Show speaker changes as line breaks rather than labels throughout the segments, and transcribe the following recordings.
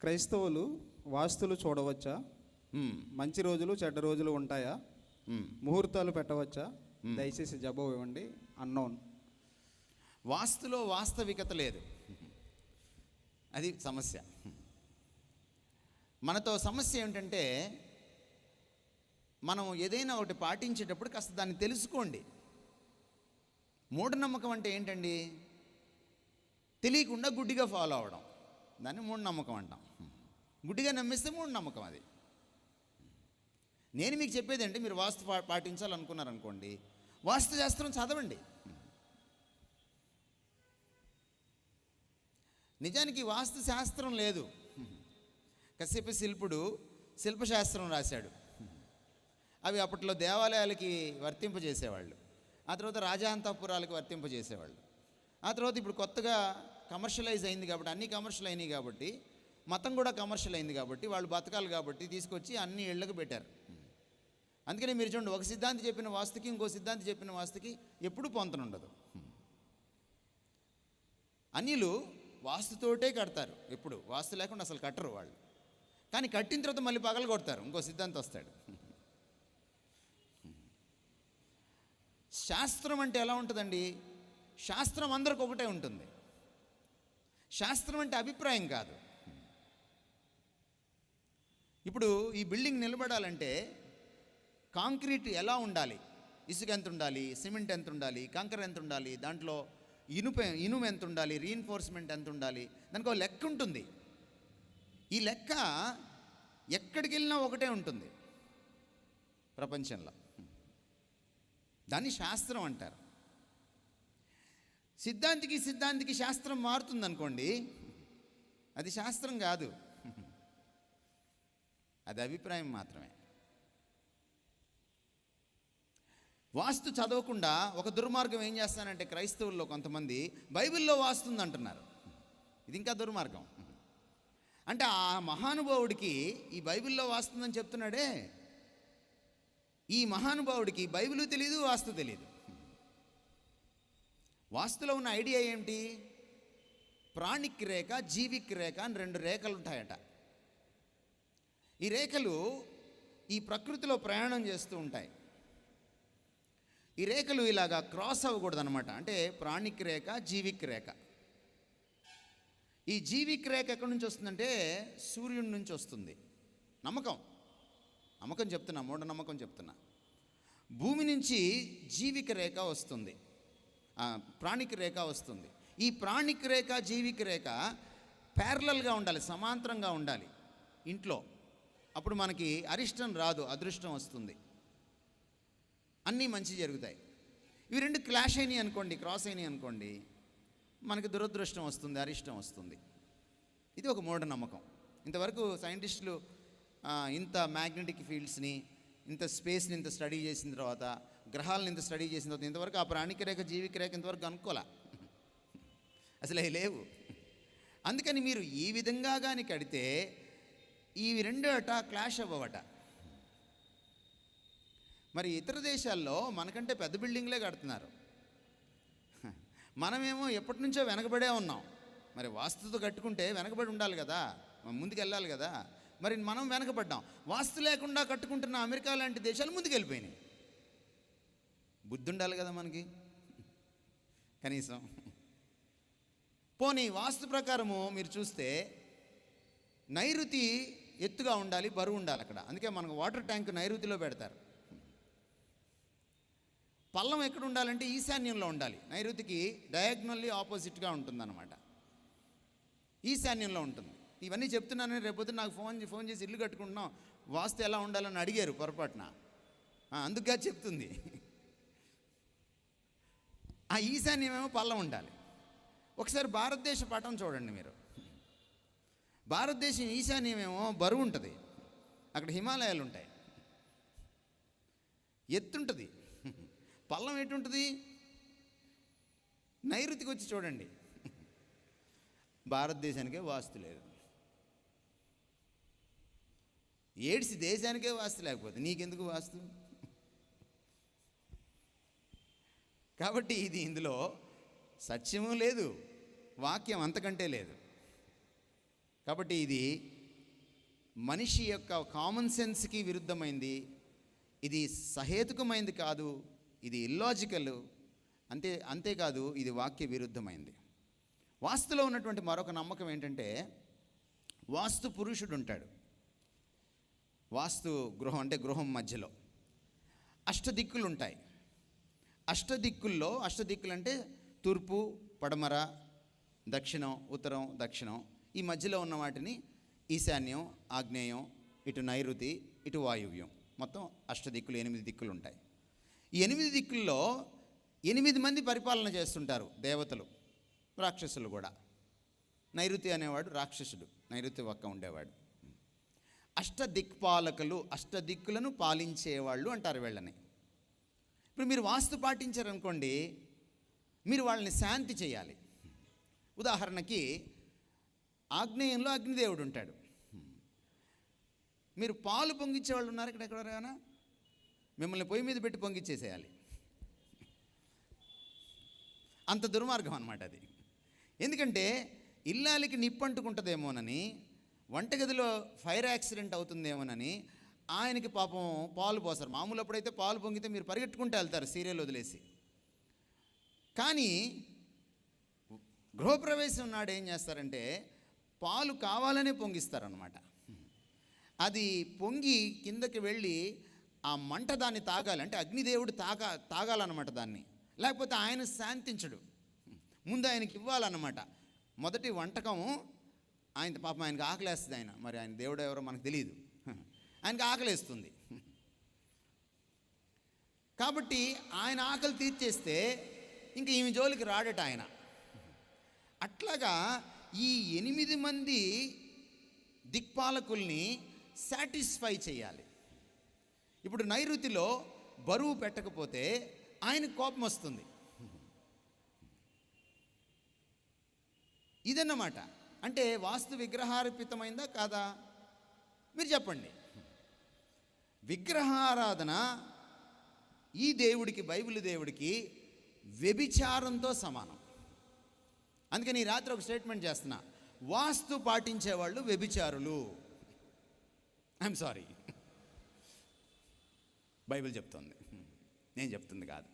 క్రైస్తవులు వాస్తులు చూడవచ్చా. మంచి రోజులు చెడ్డ రోజులు ఉంటాయా. ముహూర్తాలు పెట్టవచ్చా? దయచేసి జవాబు ఇవ్వండి. అన్నోన్
వాస్తులో వాస్తవికత లేదు. అది సమస్య. మనతో సమస్య ఏమిటంటే మనం ఏదైనా ఒకటి పాటించేటప్పుడు కాస్త దాన్ని తెలుసుకోండి. మూఢనమ్మకం అంటే ఏంటండి? తెలియకుండా గుడ్డిగా ఫాలో అవడం. దాన్ని మూఢనమ్మకం అంటాం. గుడ్డిగా నమ్మిస్తే మూఢనమ్మకం అది. నేను మీకు చెప్పేది అంటే మీరు వాస్తు పా పాటించాలనుకున్నారనుకోండి వాస్తు శాస్త్రం చదవండి. నిజానికి వాస్తు శాస్త్రం లేదు. కశ్యప శిల్పుడు శిల్పశాస్త్రం రాశాడు. అవి అప్పట్లో దేవాలయాలకి వర్తింపజేసేవాళ్ళు. ఆ తర్వాత రాజాంతపురాలకు వర్తింపజేసేవాళ్ళు. ఆ తర్వాత ఇప్పుడు కొత్తగా కమర్షియలైజ్ అయింది కాబట్టి అన్నీ కమర్షియల్ అయినాయి కాబట్టి మతం కూడా కమర్షియల్ అయింది కాబట్టి వాళ్ళు బతకాలి కాబట్టి తీసుకొచ్చి అన్ని ఇళ్ళకు పెట్టారు. అందుకని మీరు చూడండి ఒక సిద్ధాంతి చెప్పిన వాస్తుకి ఇంకో సిద్ధాంతి చెప్పిన వాస్తుకి ఎప్పుడూ పొంతనుండదు అన్యులు వాస్తుతోటే కడతారు. ఎప్పుడు? వాస్తు లేకుండా అసలు కట్టరు వాళ్ళు. కానీ కట్టిన తర్వాత మళ్ళీ పగలు కొడతారు. ఇంకో సిద్ధాంతి వస్తాడు. శాస్త్రం అంటే ఎలా ఉంటుందండి? శాస్త్రం అందరికి ఒకటే ఉంటుంది. శాస్త్రం అంటే అభిప్రాయం కాదు. ఇప్పుడు ఈ బిల్డింగ్ నిలబడాలంటే కాంక్రీట్ ఎలా ఉండాలి? ఇసుక ఎంత ఉండాలి? సిమెంట్ ఎంత ఉండాలి? కంకర ఎంత ఉండాలి? దాంట్లో ఇనుప ఇనుము ఎంత ఉండాలి? రీఎన్ఫోర్స్మెంట్ ఎంత ఉండాలి? దానికి ఒక లెక్క ఉంటుంది. ఈ లెక్క ఎక్కడికి వెళ్ళినా ఒకటే ఉంటుంది. ప్రపంచంలో. దాన్ని శాస్త్రం అంటారు. సిద్ధాంతికి సిద్ధాంతికి శాస్త్రం మారుతుంది అనుకోండి అది శాస్త్రం కాదు. అది అభిప్రాయం మాత్రమే. వాస్తు చదవకుండా ఒక దుర్మార్గం ఏం చేస్తానంటే క్రైస్తవుల్లో కొంతమంది బైబిల్లో వాస్తుంది అంటున్నారు ఇది ఇంకా దుర్మార్గం. అంటే ఆ మహానుభావుడికి ఈ బైబిల్లో వాస్తుందని చెప్తున్నాడే. ఈ మహానుభావుడికి బైబిల్ తెలియదు వాస్తు తెలియదు వాస్తులో ఉన్న ఐడియా ఏంటి? ప్రాణిక్ రేఖ జీవిక్ రేఖ అని రెండు రేఖలు ఉంటాయట ఈ రేఖలు ఈ ప్రకృతిలో ప్రయాణం చేస్తూ ఉంటాయి. ఈ రేఖలు ఇలాగా క్రాస్ అవ్వకూడదు అనమాట అంటే ప్రాణిక్ రేఖ జీవిక్ రేఖ. ఈ జీవిక్ రేఖ ఎక్కడి నుంచి వస్తుందంటే సూర్యుడి నుంచి వస్తుంది. నమ్మకం. నమ్మకం చెప్తున్నా మూఢ నమ్మకం చెప్తున్నా. భూమి నుంచి జీవిక రేఖ వస్తుంది. ప్రాణిక రేఖ వస్తుంది. ఈ ప్రాణిక రేఖ జీవిక రేఖ ప్యారలల్గా ఉండాలి సమాంతరంగా ఉండాలి. ఇంట్లో. అప్పుడు మనకి అరిష్టం రాదు అదృష్టం వస్తుంది. అన్నీ మంచి జరుగుతాయి. ఇవి రెండు క్లాష్ అయినాయి అనుకోండి క్రాస్ అయినాయి అనుకోండి మనకి దురదృష్టం వస్తుంది అరిష్టం వస్తుంది. ఇది ఒక మూఢనమ్మకం ఇంతవరకు సైంటిస్టులు ఇంత మ్యాగ్నెటిక్ ఫీల్డ్స్ని ఇంత స్పేస్ని ఇంత స్టడీ చేసిన తర్వాత గ్రహాలను ఇంత స్టడీ చేసిన తర్వాత ఇంతవరకు ఆ ప్రాణిక రేఖ జీవిక రేఖ ఇంతవరకు అనుకోలే. అసలు అవి లేవు. అందుకని మీరు ఈ విధంగా కానీ కడితే ఇవి రెండు అట క్లాష్ అవ్వవట. మరి ఇతర దేశాల్లో మనకంటే పెద్ద బిల్డింగ్లే కడుతున్నారు. మనమేమో ఎప్పటి నుంచో వెనకబడే ఉన్నాం. మరి వాస్తుతో కట్టుకుంటే వెనకబడి ఉండాలి కదా ముందుకెళ్ళాలి ముందుకు వెళ్ళాలి కదా. మరి మనం వెనకబడ్డాం. వాస్తు లేకుండా కట్టుకుంటున్న అమెరికా లాంటి దేశాలు ముందుకెళ్ళిపోయినాయి. బుద్ధి ఉండాలి కదా మనకి. కనీసం. పోనీ వాస్తు ప్రకారము మీరు చూస్తే నైరుతి ఎత్తుగా ఉండాలి బరువు ఉండాలి అక్కడ. అందుకే మనకు వాటర్ ట్యాంక్ నైరుతిలో పెడతారు. పల్లం ఎక్కడ ఉండాలంటే ఈశాన్యంలో ఉండాలి. నైరుతికి డయాగ్నల్లీ ఆపోజిట్గా ఉంటుందన్నమాట. ఈశాన్యంలో ఉంటుంది. ఇవన్నీ చెప్తున్నానని రేపొద్దు నాకు ఫోన్ ఫోన్ చేసి ఇల్లు కట్టుకుంటున్నాం. వాస్తు ఎలా ఉండాలని అడిగారు పొరపాటున. అందుకే చెప్తుంది. ఆ ఈశాన్యమేమో పల్లం ఉండాలి. ఒకసారి భారతదేశ పటం చూడండి మీరు. భారతదేశం ఈశాన్యమేమో బరువు ఉంటుంది. అక్కడ హిమాలయాలు ఉంటాయి. ఎత్తుంటుంది పల్లం ఎటుంటుంది నైరుతికి వచ్చి చూడండి. భారతదేశానికే వాస్తు లేదు. ఏడ్సి దేశానికే వాస్తు లేకపోతే నీకెందుకు వాస్తు? కాబట్టి ఇది ఇందులో సత్యము లేదు వాక్యం అంతకంటే లేదు. కాబట్టి ఇది మనిషి యొక్క కామన్ సెన్స్కి విరుద్ధమైంది. ఇది సహేతుకమైంది కాదు ఇది ఇల్లాజికల్ అంతే అంతేకాదు ఇది వాక్య విరుద్ధమైంది. వాస్తులో ఉన్నటువంటి మరొక నమ్మకం ఏంటంటే వాస్తు పురుషుడు ఉంటాడు వాస్తు గృహం అంటే గృహం మధ్యలో. అష్టదిక్కులు ఉంటాయి అష్టదిక్కుల్లో అష్టదిక్కులు అంటే తూర్పు పడమర దక్షిణం ఉత్తరం దక్షిణం ఈ మధ్యలో ఉన్న వాటిని ఈశాన్యం ఆగ్నేయం ఇటు నైరుతి ఇటు వాయువ్యం. మొత్తం అష్టదిక్కులు ఎనిమిది దిక్కులు ఉంటాయి. ఈ ఎనిమిది దిక్కుల్లో ఎనిమిది మంది పరిపాలన చేస్తుంటారు దేవతలు రాక్షసులు కూడా. నైరుతి అనేవాడు రాక్షసుడు నైరుతి పక్క ఉండేవాడు. అష్టదిక్పాలకులు అష్టదిక్కులను పాలించేవాళ్ళు అంటారు వీళ్ళని. ఇప్పుడు మీరు వాస్తు పాటించారనుకోండి మీరు వాళ్ళని శాంతి చేయాలి. ఉదాహరణకి ఆగ్నేయంలో అగ్నిదేవుడు ఉంటాడు. మీరు పాలు పొంగిచ్చే వాళ్ళు ఉన్నారు ఇక్కడ ఎక్కడైనా మిమ్మల్ని పొయ్యి మీద పెట్టి పొంగిచ్చేసేయాలి. అంత దుర్మార్గం అనమాట అది. ఎందుకంటే ఇల్లాలికి నిప్పంటుకుంటుందేమోనని వంటగదిలో ఫైర్ యాక్సిడెంట్ అవుతుందేమోనని ఆయనకి పాపం పాలు పోసారు మామూలు అప్పుడైతే పాలు పొంగితే మీరు పరిగెట్టుకుంటూ వెళ్తారు సీరియల్ వదిలేసి. కానీ గృహప్రవేశం నాడు ఏం చేస్తారంటే పాలు కావాలనే పొంగిస్తారనమాట అది పొంగి కిందకి వెళ్ళి ఆ మంట దాన్ని తాగాలి. అంటే అగ్నిదేవుడు తాగా తాగాలన్నమాట దాన్ని. లేకపోతే ఆయన శాంతించడు. ముందు ఆయనకి ఇవ్వాలన్నమాట. మొదటి వంటకం ఆయన పాపం ఆయనకి ఆకలేస్తుంది ఆయన. మరి ఆయన దేవుడు ఎవరో మనకు తెలియదు ఆయనకి ఆకలేస్తుంది. కాబట్టి ఆయన ఆకలి తీర్చేస్తే ఇంక ఈమె జోలికి రాడట ఆయన. అట్లాగా ఈ ఎనిమిది మంది దిక్పాలకుల్ని సాటిస్ఫై చేయాలి. ఇప్పుడు నైరుతిలో బరువు పెట్టకపోతే ఆయన కోపం వస్తుంది. ఇదన్నమాట. అంటే వాస్తు విగ్రహార్పితమైందా కాదా? మీరు చెప్పండి. విగ్రహారాధన ఈ దేవుడికి బైబిల్ దేవుడికి వ్యభిచారంతో సమానం. అందుకని ఈ రాత్రి ఒక స్టేట్మెంట్ చేస్తున్నా. వాస్తు పాటించేవాళ్ళు వ్యభిచారులు. ఐఎమ్ సారీ బైబిల్ చెప్తుంది. నేను చెప్తుంది కాదు.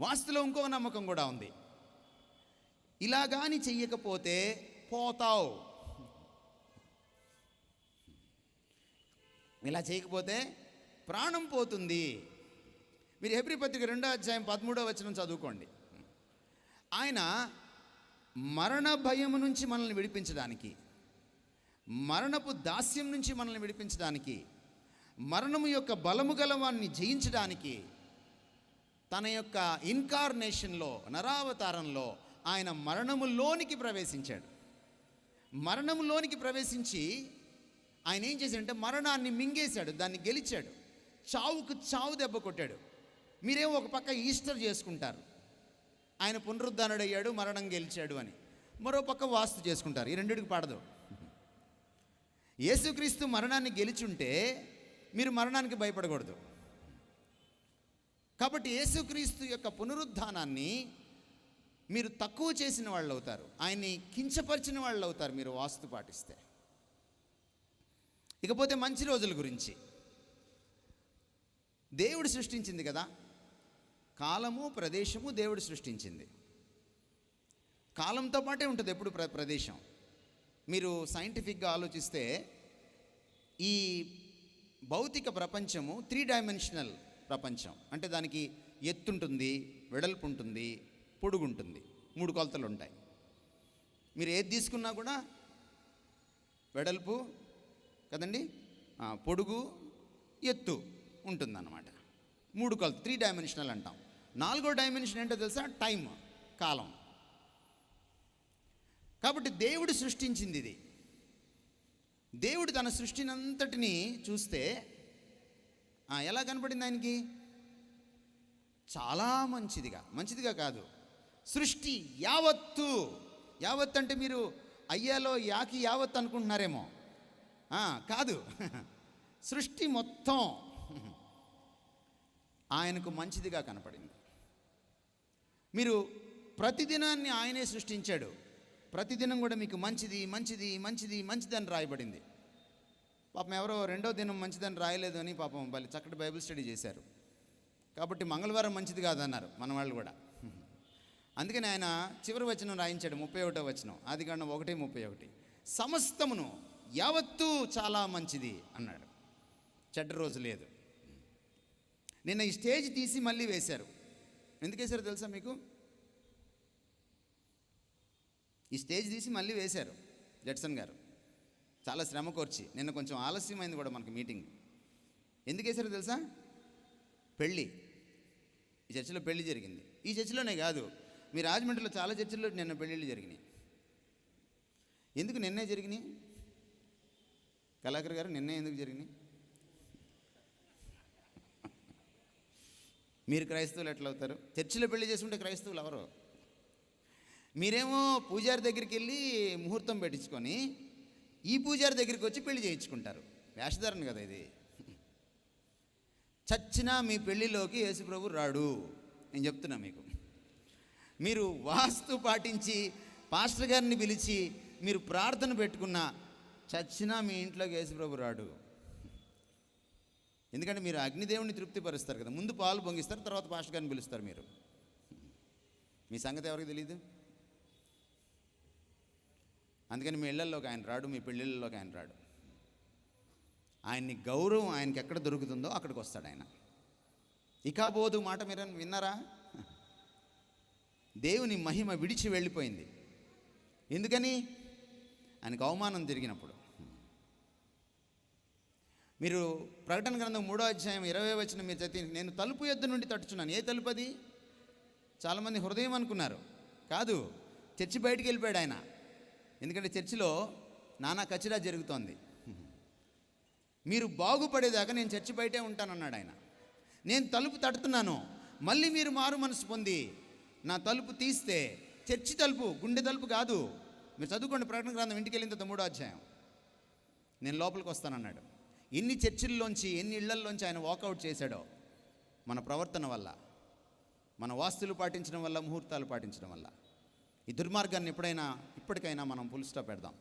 వాస్తులో ఇంకో నమ్మకం కూడా ఉంది. ఇలా కానీ చెయ్యకపోతే పోతావు. ఇలా చేయకపోతే ప్రాణం పోతుంది. మీరు హెబ్రి పత్రిక రెండో అధ్యాయం పదమూడో వచనం చదువుకోండి. ఆయన మరణ భయము నుంచి మనల్ని విడిపించడానికి మరణపు దాస్యం నుంచి మనల్ని విడిపించడానికి మరణము యొక్క బలము గలవాన్ని జయించడానికి తన యొక్క ఇన్కార్నేషన్లో నరావతారంలో ఆయన మరణములోనికి ప్రవేశించాడు. మరణములోనికి ప్రవేశించి ఆయన ఏం చేశాడంటే మరణాన్ని మింగేశాడు దాన్ని గెలిచాడు. చావుకు చావు దెబ్బ కొట్టాడు. మీరేమో ఒక పక్క ఈస్టర్ చేసుకుంటారు. ఆయన పునరుద్ధానుడయ్యాడు మరణం గెలిచాడు అని. మరోపక్క వాస్తు చేసుకుంటారు. ఈ రెండిటికి పాడదు. యేసుక్రీస్తు మరణాన్ని గెలిచుంటే మీరు మరణానికి భయపడకూడదు. కాబట్టి యేసుక్రీస్తు యొక్క పునరుద్ధానాన్ని మీరు తక్కువ చేసిన వాళ్ళు అవుతారు. ఆయన్ని కించపరిచిన వాళ్ళు అవుతారు మీరు వాస్తు పాటిస్తే. ఇకపోతే మంచి రోజుల గురించి. దేవుడు సృష్టించింది కదా? కాలము ప్రదేశము దేవుడు సృష్టించింది. కాలంతో పాటే ఉంటుంది ఎప్పుడు ప్ర ప్రదేశం. మీరు సైంటిఫిక్గా ఆలోచిస్తే ఈ భౌతిక ప్రపంచము త్రీ డైమెన్షనల్ ప్రపంచం. అంటే దానికి ఎత్తుంటుంది వెడల్పు ఉంటుంది పొడుగుంటుంది. మూడు కొలతలు ఉంటాయి మీరు ఏది తీసుకున్నా కూడా వెడల్పు కదండి? పొడుగు ఎత్తు ఉంటుందన్నమాట. మూడు కొలత త్రీ డైమెన్షనల్ అంటాం. నాలుగో డైమెన్షన్ ఏంటో తెలుసా? టైం కాలం. కాబట్టి దేవుడు సృష్టించింది ఇది. దేవుడు తన సృష్టినంతటిని చూస్తే ఎలా కనపడింది ఆయనకి? చాలా మంచిదిగా. మంచిదిగా కాదు. సృష్టి యావత్తు. యావత్ అంటే మీరు అయ్యాలో యాకి యావత్ అనుకుంటున్నారేమో. కాదు. సృష్టి మొత్తం. ఆయనకు మంచిదిగా కనపడింది. మీరు ప్రతిదినాన్ని ఆయనే సృష్టించాడు. ప్రతిదినం కూడా మీకు మంచిది మంచిది మంచిది మంచిదని రాయబడింది. పాపం ఎవరో రెండో దినం మంచిదని రాయలేదు అని పాపం వాళ్ళు చక్కటి బైబిల్ స్టడీ చేశారు. కాబట్టి మంగళవారం మంచిది కాదన్నారు మన వాళ్ళు కూడా. అందుకని ఆయన చివరి వచనం రాయించాడు ముప్పై ఒకటో వచనం. అది కన్నా ఒకటి ముప్పై ఒకటి. సమస్తమును యావత్తూ చాలా మంచిది అన్నాడు. చెడ్డ రోజు లేదు. నిన్న ఈ స్టేజ్ తీసి మళ్ళీ వేశారు. ఎందుకు తెలుసా మీకు? ఈ స్టేజ్ తీసి మళ్ళీ వేశారు జడ్సన్ గారు. చాలా శ్రమ కోర్చి. నిన్న కొంచెం ఆలస్యమైంది కూడా మనకి మీటింగ్. ఎందుకు వేశారో తెలుసా? పెళ్ళి. ఈ చర్చిలో పెళ్ళి జరిగింది. ఈ చర్చిలోనే కాదు మీ రాజమండ్రిలో చాలా చర్చిల్లో నిన్న పెళ్ళిళ్ళు జరిగినాయి. ఎందుకు నిన్నే జరిగినాయి? కళాకర్ గారు నిన్నే ఎందుకు జరిగినాయి? మీరు క్రైస్తవులు ఎట్లా అవుతారు చర్చిలో పెళ్ళి చేసుకుంటే క్రైస్తవులు ఎవరు? మీరేమో పూజారి దగ్గరికి వెళ్ళి ముహూర్తం పెట్టించుకొని ఈ పూజారి దగ్గరికి వచ్చి పెళ్ళి చేయించుకుంటారు. వేషధారణ కదా ఇది. చచ్చినా మీ పెళ్ళిలోకి యేసుప్రభు రాడు. నేను చెప్తున్నా మీకు. మీరు వాస్తు పాటించి పాస్టర్ గారిని పిలిచి మీరు ప్రార్థన పెట్టుకున్న చచ్చినా మీ ఇంట్లోకి యేసుప్రభు రాడు. ఎందుకంటే మీరు అగ్నిదేవుని తృప్తిపరుస్తారు కదా. ముందు పాలు పొంగిస్తారు తర్వాత పాస్టర్ గారిని పిలుస్తారు మీరు. మీ సంగతి ఎవరికి తెలియదు అందుకని మీ ఇళ్ళలోకి ఆయన రాడు మీ పెళ్ళిళ్ళలోకి ఆయన రాడు. ఆయన్ని గౌరవం ఆయనకి ఎక్కడ దొరుకుతుందో అక్కడికి వస్తాడు ఆయన. ఇక బోధు మాట మీరు విన్నారా? దేవుని మహిమ విడిచి వెళ్ళిపోయింది. ఎందుకని? ఆయనకు అవమానం జరిగినప్పుడు. మీరు ప్రకటన గ్రంథం మూడో అధ్యాయం ఇరవై వచ్చిన మీరు చదివి నేను తలుపు ఎద్దు నుండి తట్టుచున్నాను. ఏ తలుపు అది? చాలామంది హృదయం అనుకున్నారు. కాదు చర్చి బయటికి వెళ్ళిపోయాడు ఆయన. ఎందుకంటే చర్చిలో నానా కచిరా జరుగుతోంది. మీరు బాగుపడేదాకా నేను చర్చి బయటే ఉంటానన్నాడు ఆయన. నేను తలుపు తడుతున్నాను మళ్ళీ మీరు మారు మనసు పొంది నా తలుపు తీస్తే చర్చి తలుపు గుండె తలుపు కాదు. మీరు చదువుకోండి ప్రకటన గ్రంథం ఇంటికి వెళ్ళిన తర్వాత మూడో అధ్యాయం. నేను లోపలికి వస్తానన్నాడు. ఎన్ని చర్చిల్లోంచి ఎన్ని ఇళ్ళల్లోంచి ఆయన వాకౌట్ చేశాడో మన ప్రవర్తన వల్ల మన వాస్తులు పాటించడం వల్ల ముహూర్తాలు పాటించడం వల్ల. ఈ దుర్మార్గాన్ని ఎప్పుడైనా ఇప్పటికైనా మనం పుల్ స్టాప్ పెడదాం.